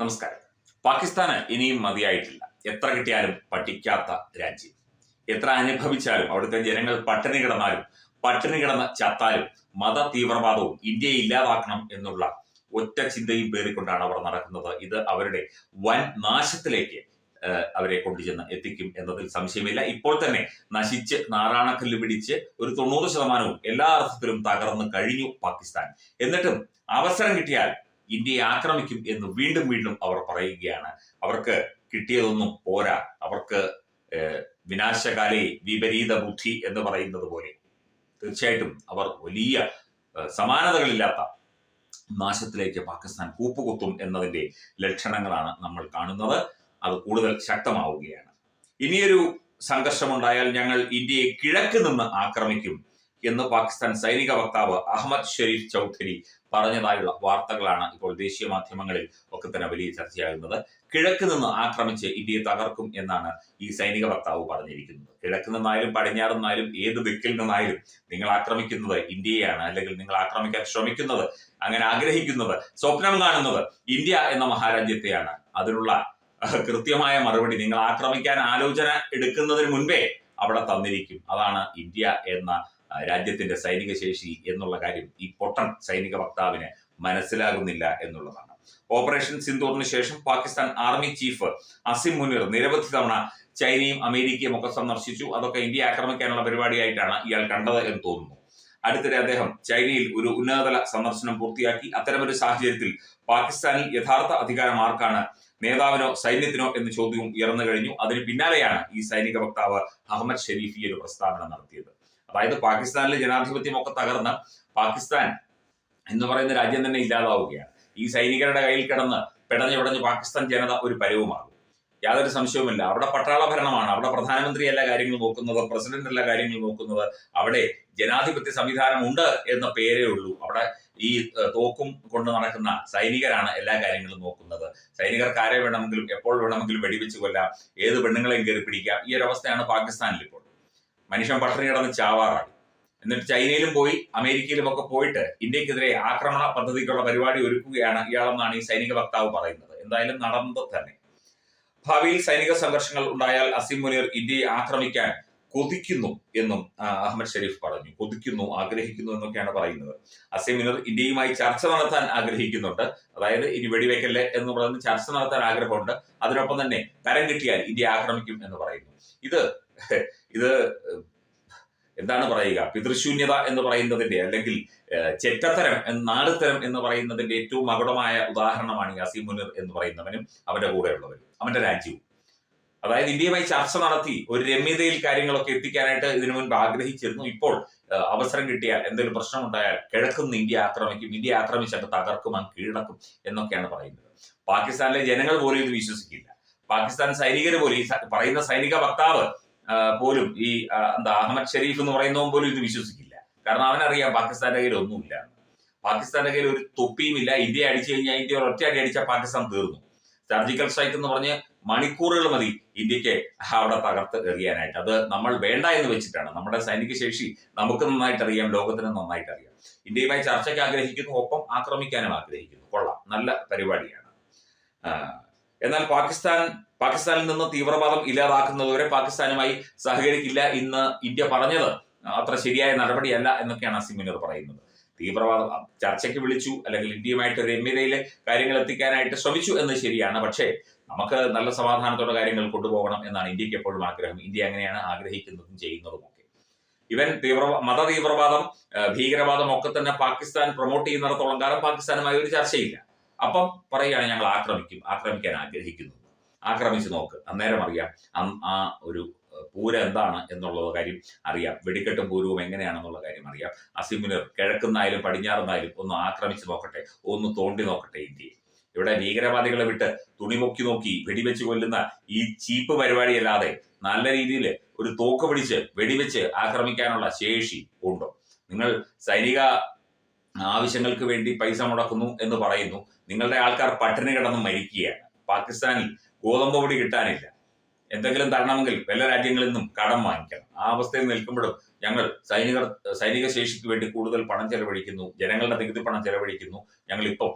നമസ്കാരം. പാകിസ്ഥാന് ഇനിയും മതിയായിട്ടില്ല. എത്ര കിട്ടിയാലും പഠിക്കാത്ത രാജ്യം. എത്ര അനുഭവിച്ചാലും അവിടുത്തെ ജനങ്ങൾ പട്ടിണി കിടന്നാലും പട്ടിണി കിടന്ന് ചത്താലും മത തീവ്രവാദവും ഇന്ത്യയെ ഇല്ലാതാക്കണം എന്നുള്ള ഒറ്റ ചിന്തയും പേറിക്കൊണ്ടാണ് അവർ നടക്കുന്നത്. ഇത് അവരുടെ വൻ നാശത്തിലേക്ക് അവരെ കൊണ്ടുചെന്ന് എത്തിക്കും എന്നതിൽ സംശയമില്ല. ഇപ്പോൾ തന്നെ നശിച്ച് നാറാണക്കല്ല് പിടിച്ച് ഒരു തൊണ്ണൂറ് ശതമാനവും എല്ലാ അർത്ഥത്തിലും തകർന്ന് കഴിഞ്ഞു പാകിസ്ഥാൻ. എന്നിട്ടും അവസരം കിട്ടിയാൽ ഇന്ത്യയെ ആക്രമിക്കും എന്ന് വീണ്ടും വീണ്ടും അവർ പറയുകയാണ്. അവർക്ക് കിട്ടിയതൊന്നും പോരാ. അവർക്ക് വിനാശകാലി വിപരീത ബുദ്ധി എന്ന് പറയുന്നത് പോലെ. തീർച്ചയായിട്ടും അവർ വലിയ സമാനതകളില്ലാത്ത നാശത്തിലേക്ക് പാകിസ്ഥാൻ കൂപ്പുകുത്തും എന്നതിന്റെ ലക്ഷണങ്ങളാണ് നമ്മൾ കാണുന്നത്. അത് കൂടുതൽ ശക്തമാവുകയാണ്. ഇനിയൊരു സംഘർഷമുണ്ടായാൽ ഞങ്ങൾ ഇന്ത്യയെ കിഴക്ക് നിന്ന് ആക്രമിക്കും. എന്ന് പാകിസ്ഥാൻ സൈനിക വക്താവ് അഹമ്മദ് ഷെരീഫ് ചൗധരി പറഞ്ഞതായുള്ള വാർത്തകളാണ് ഇപ്പോൾ ദേശീയ മാധ്യമങ്ങളിൽ ഒക്കെ തന്നെ വലിയ ചർച്ചയാകുന്നത്. കിഴക്ക് നിന്ന് ആക്രമിച്ച് ഇന്ത്യയെ തകർക്കും എന്നാണ് ഈ സൈനിക വക്താവ് പറഞ്ഞിരിക്കുന്നത്. കിഴക്ക് നിന്നായാലും പടിഞ്ഞാറ് നിന്നായാലും ഏത് ദിക്കിൽ നിന്നായാലും നിങ്ങൾ ആക്രമിക്കുന്നത് ഇന്ത്യയാണ് അല്ലെങ്കിൽ നിങ്ങൾ ആക്രമിക്കാൻ ശ്രമിക്കുന്നത് അങ്ങനെ ആഗ്രഹിക്കുന്നത് സ്വപ്നം കാണുന്നത് ഇന്ത്യ എന്ന മഹാരാജ്യത്തെയാണ്. അതിനുള്ള കൃത്യമായ മറുപടി നിങ്ങൾ ആക്രമിക്കാൻ ആലോചന എടുക്കുന്നതിന് മുൻപേ അവിടെ തന്നിരിക്കും. അതാണ് ഇന്ത്യ എന്ന രാജ്യത്തിന്റെ സൈനിക ശേഷി എന്നുള്ള കാര്യം ഈ പൊട്ടൻ സൈനിക വക്താവിന് മനസ്സിലാകുന്നില്ല എന്നുള്ളതാണ്. ഓപ്പറേഷൻ സിന്ധൂറിന് ശേഷം പാകിസ്ഥാൻ ആർമി ചീഫ് അസിം മുനീർ നിരവധി തവണ ചൈനയും അമേരിക്കയും ഒക്കെ സന്ദർശിച്ചു. അതൊക്കെ ഇന്ത്യ ആക്രമിക്കാനുള്ള പരിപാടിയായിട്ടാണ് ഇയാൾ കണ്ടത് എന്ന് തോന്നുന്നു. അടുത്തിടെ അദ്ദേഹം ചൈനയിൽ ഒരു ഉന്നതതല സന്ദർശനം പൂർത്തിയാക്കി. അത്തരമൊരു സാഹചര്യത്തിൽ പാകിസ്ഥാനിൽ യഥാർത്ഥ അധികാരം ആർക്കാണ്? നേതാവിനോ സൈന്യത്തിനോ എന്ന് ചോദ്യവും ഉയർന്നു കഴിഞ്ഞു. അതിന് പിന്നാലെയാണ് ഈ സൈനിക വക്താവ് അഹമ്മദ് ഷെരീഫ് ഒരു പ്രസ്താവന നടത്തിയത്. അതായത് പാകിസ്ഥാനിലെ ജനാധിപത്യമൊക്കെ തകർന്ന് പാകിസ്ഥാൻ എന്ന് പറയുന്ന രാജ്യം തന്നെ ഇല്ലാതാവുകയാണ്. ഈ സൈനികരുടെ കയ്യിൽ കിടന്ന് പിടഞ്ഞു പിടഞ്ഞ് പാകിസ്ഥാൻ ജനത ഒരു പരവുമാകും. യാതൊരു സംശയവുമില്ല. അവിടെ പട്ടാള ഭരണമാണ്. അവിടെ പ്രധാനമന്ത്രി എല്ലാ കാര്യങ്ങളും നോക്കുന്നത് പ്രസിഡന്റ് എല്ലാ കാര്യങ്ങളും നോക്കുന്നത്. അവിടെ ജനാധിപത്യ സംവിധാനം ഉണ്ട് എന്ന പേരേ ഉള്ളൂ. അവിടെ ഈ തോക്കും കൊണ്ട് നടക്കുന്ന സൈനികരാണ് എല്ലാ കാര്യങ്ങളും നോക്കുന്നത്. സൈനികർക്ക് ആരെ വേണമെങ്കിലും എപ്പോൾ വേണമെങ്കിലും വെടിവെച്ച് കൊല്ലാം. ഏത് പെണ്ണുങ്ങളെയും കയറി പിടിക്കാം. ഈ ഒരു അവസ്ഥയാണ് പാകിസ്ഥാനിൽ ഇപ്പോൾ മനുഷ്യൻ പട്ടിണി കിടന്ന് ചാവാറാണ്. എന്നിട്ട് ചൈനയിലും പോയി അമേരിക്കയിലും ഒക്കെ പോയിട്ട് ഇന്ത്യക്കെതിരെ ആക്രമണ പദ്ധതിക്കുള്ള പരിപാടി ഒരുക്കുകയാണ് ഇയാളെന്നാണ് ഈ സൈനിക വക്താവ് പറയുന്നത്. എന്തായാലും നടന്നത് തന്നെ. ഭാവിയിൽ സൈനിക സംഘർഷങ്ങൾ ഉണ്ടായാൽ അസിം മുനീർ ഇന്ത്യയെ ആക്രമിക്കാൻ കൊതിക്കുന്നു എന്നും അഹമ്മദ് ഷെരീഫ് പറഞ്ഞു. കൊതിക്കുന്നു ആഗ്രഹിക്കുന്നു എന്നൊക്കെയാണ് പറയുന്നത്. അസിം മുനീർ ഇന്ത്യയുമായി ചർച്ച നടത്താൻ ആഗ്രഹിക്കുന്നുണ്ട്. അതായത് ഇനി വെടിവെക്കല്ലേ എന്ന് പറയുന്ന ചർച്ച നടത്താൻ ആഗ്രഹമുണ്ട്. അതിനൊപ്പം തന്നെ കരം കിട്ടിയാൽ ഇന്ത്യ ആക്രമിക്കും എന്ന് പറയുന്നു. ഇത് ഇത് എന്താണ് പറയുക? പിതൃശൂന്യത എന്ന് പറയുന്നതിന്റെ അല്ലെങ്കിൽ ചെറ്റത്തരം നാടുത്തരം എന്ന് പറയുന്നതിന്റെ ഏറ്റവും മകുടമായ ഉദാഹരണമാണ് ഈ അസീം മുനീർ എന്ന് പറയുന്നവനും അവന്റെ കൂടെയുള്ളവരും അവന്റെ രാജ്യവും. അതായത് ഇന്ത്യയുമായി ചർച്ച നടത്തി ഒരു രമ്യതയിൽ കാര്യങ്ങളൊക്കെ എത്തിക്കാനായിട്ട് ഇതിനു മുൻപ് ആഗ്രഹിച്ചിരുന്നു. ഇപ്പോൾ അവസരം കിട്ടിയാൽ എന്തെങ്കിലും പ്രശ്നമുണ്ടായാൽ കിഴക്കുന്ന് ഇന്ത്യ ആക്രമിക്കും ഇന്ത്യ ആക്രമിച്ചിട്ട് തകർക്കും അങ്ങ് കീഴടക്കും എന്നൊക്കെയാണ് പറയുന്നത്. പാകിസ്ഥാനിലെ ജനങ്ങൾ പോലും ഇത് വിശ്വസിക്കില്ല. പാകിസ്ഥാൻ സൈനികർ പോലും ഈ പറയുന്ന സൈനിക വക്താവ് പോലും ഈ എന്താ അഹമ്മദ് ഷെരീഫ് എന്ന് പറയുന്നവൻ പോലും ഇത് വിശ്വസിക്കില്ല. കാരണം അവനറിയാം പാകിസ്ഥാന്റെ കയ്യിൽ ഒന്നുമില്ല. പാകിസ്ഥാന്റെ കയ്യിൽ ഒരു തൊപ്പിയും ഇല്ല ഇന്ത്യ അടിച്ചു കഴിഞ്ഞാൽ ഇന്ത്യ ഒരൊറ്റ അടി അടിച്ചാൽ പാകിസ്ഥാൻ തീർന്നു. സർജിക്കൽ സ്ട്രൈക്ക് എന്ന് പറഞ്ഞ് മണിക്കൂറുകൾ മതി ഇന്ത്യയ്ക്ക് അവിടെ തകർത്ത് എറിയാനായിട്ട്. അത് നമ്മൾ വേണ്ട എന്ന് വെച്ചിട്ടാണ്. നമ്മുടെ സൈനിക ശേഷി നമുക്ക് നന്നായിട്ട് അറിയാം ലോകത്തിന് നന്നായിട്ട് അറിയാം. ഇന്ത്യയുമായി ചർച്ചയ്ക്ക് ആഗ്രഹിക്കുന്നു ഒപ്പം ആക്രമിക്കാനും ആഗ്രഹിക്കുന്നു. കൊള്ളാം. നല്ല പരിപാടിയാണ്. എന്നാൽ പാകിസ്ഥാൻ പാകിസ്ഥാനിൽ നിന്ന് തീവ്രവാദം ഇല്ലാതാക്കുന്നതുവരെ പാകിസ്ഥാനുമായി സഹകരിക്കില്ല ഇന്ന് ഇന്ത്യ പറഞ്ഞത്. അത്ര ശരിയായ നടപടിയല്ല എന്നൊക്കെയാണ് അസിം മുനീർ പറയുന്നത്. തീവ്രവാദം ചർച്ചയ്ക്ക് വിളിച്ചു അല്ലെങ്കിൽ ഇന്ത്യയുമായിട്ട് രമ്യതയിൽ കാര്യങ്ങൾ എത്തിക്കാനായിട്ട് ശ്രമിച്ചു എന്ന് ശരിയാണ്. പക്ഷേ നമുക്ക് നല്ല സമാധാനത്തോടെ കാര്യങ്ങൾ കൊണ്ടുപോകണം എന്നാണ് ഇന്ത്യയ്ക്ക് എപ്പോഴും ആഗ്രഹം. ഇന്ത്യ അങ്ങനെയാണ് ആഗ്രഹിക്കുന്നതും ചെയ്യുന്നതും ഒക്കെ ഇവൻ തീവ്ര മത തീവ്രവാദം ഭീകരവാദം ഒക്കെ തന്നെ പാകിസ്ഥാൻ പ്രൊമോട്ട് ചെയ്യുന്നിടത്തോളം കാലം പാകിസ്ഥാനുമായി ഒരു ചർച്ചയില്ല. അപ്പം പറയുകയാണ് ഞങ്ങൾ ആക്രമിക്കും ആക്രമിക്കാൻ ആഗ്രഹിക്കുന്നു. ആക്രമിച്ചു നോക്ക്. അന്നേരം അറിയാം ആ ഒരു പൂരം എന്താണ് എന്നുള്ള കാര്യം അറിയാം. വെടിക്കെട്ടും പൂരവും എങ്ങനെയാണെന്നുള്ള കാര്യം അറിയാം. അസിമിനർ കിഴക്കുന്നായാലും പടിഞ്ഞാറുന്നായാലും ഒന്ന് ആക്രമിച്ചു നോക്കട്ടെ ഒന്ന് തോണ്ടി നോക്കട്ടെ ഇന്ത്യയെ. ഇവിടെ ഭീകരവാദികളെ വിട്ട് തുണിമൊക്കി നോക്കി വെടിവെച്ച് കൊല്ലുന്ന ഈ ചീപ്പ് പരിപാടിയല്ലാതെ നല്ല രീതിയിൽ ഒരു തോക്ക് പിടിച്ച് വെടിവെച്ച് ആക്രമിക്കാനുള്ള ശേഷി ഉണ്ടോ? നിങ്ങൾ സൈനിക ആവശ്യങ്ങൾക്ക് വേണ്ടി പൈസ മുടക്കുന്നു എന്ന് പറയുന്നു. നിങ്ങളുടെ ആൾക്കാർ പട്ടിണി കിടന്ന് മരിക്കുകയാണ്. പാകിസ്ഥാനിൽ ഗോതമ്പ് പൊടി കിട്ടാനില്ല. എന്തെങ്കിലും തരണമെങ്കിൽ പല രാജ്യങ്ങളിൽ നിന്നും കടം വാങ്ങിക്കണം. ആ അവസ്ഥയിൽ നിൽക്കുമ്പോഴും ഞങ്ങൾ സൈനിക സൈനിക ശേഷിക്ക് വേണ്ടി കൂടുതൽ പണം ചെലവഴിക്കുന്നു ജനങ്ങളുടെ നികുതി പണം ചെലവഴിക്കുന്നു. ഞങ്ങൾ ഇപ്പം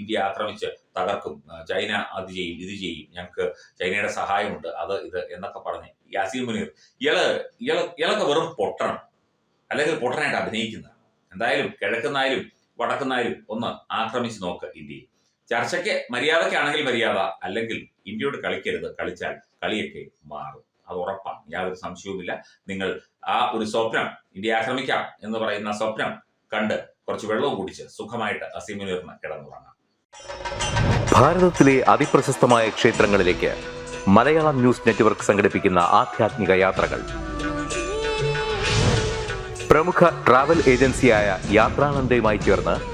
ഇന്ത്യ ആക്രമിച്ച് തകർക്കും. ചൈന അത് ചെയ്യും ഇത് ചെയ്യും. ഞങ്ങൾക്ക് ചൈനയുടെ സഹായമുണ്ട്. അത് ഇത് എന്നൊക്കെ പറഞ്ഞ് യാസീൻ മുനീർ ഇയാൾ ഇയാൾ ഇയാളൊക്കെ വെറും പൊട്ടണം. അല്ലെങ്കിൽ പൊട്ടനായിട്ട് അഭിനയിക്കുന്ന എന്തായാലും കിഴക്കുന്നായാലും വടക്കുന്നായാലും ഒന്ന് ആക്രമിച്ച് നോക്ക് ഇന്ത്യയെ. ചർച്ചയ്ക്ക് മര്യാദയ്ക്കാണെങ്കിൽ മര്യാദ അല്ലെങ്കിൽ ഇന്ത്യയോട് കളിക്കരുത് കളിച്ചാൽ കളിയൊക്കെ മാറും. അത് ഉറപ്പാണ്. യാതൊരു സംശയവുമില്ല. നിങ്ങൾ ആ ഒരു സ്വപ്നം ഇന്ത്യ ആക്രമിക്കാം എന്ന് പറയുന്ന സ്വപ്നം കണ്ട് കുറച്ച് വെള്ളവും കുടിച്ച് സുഖമായിട്ട് അസീമുനീർന്ന് കിടന്നുറങ്ങാം. ഭാരതത്തിലെ അതിപ്രശസ്തമായ ക്ഷേത്രങ്ങളിലേക്ക് മലയാളം ന്യൂസ് നെറ്റ്വർക്ക് സംഘടിപ്പിക്കുന്ന ആധ്യാത്മിക യാത്രകൾ. പ്രമുഖ ട്രാവൽ ഏജൻസിയായ യാത്രാനന്ദയുമായി ചേർന്ന്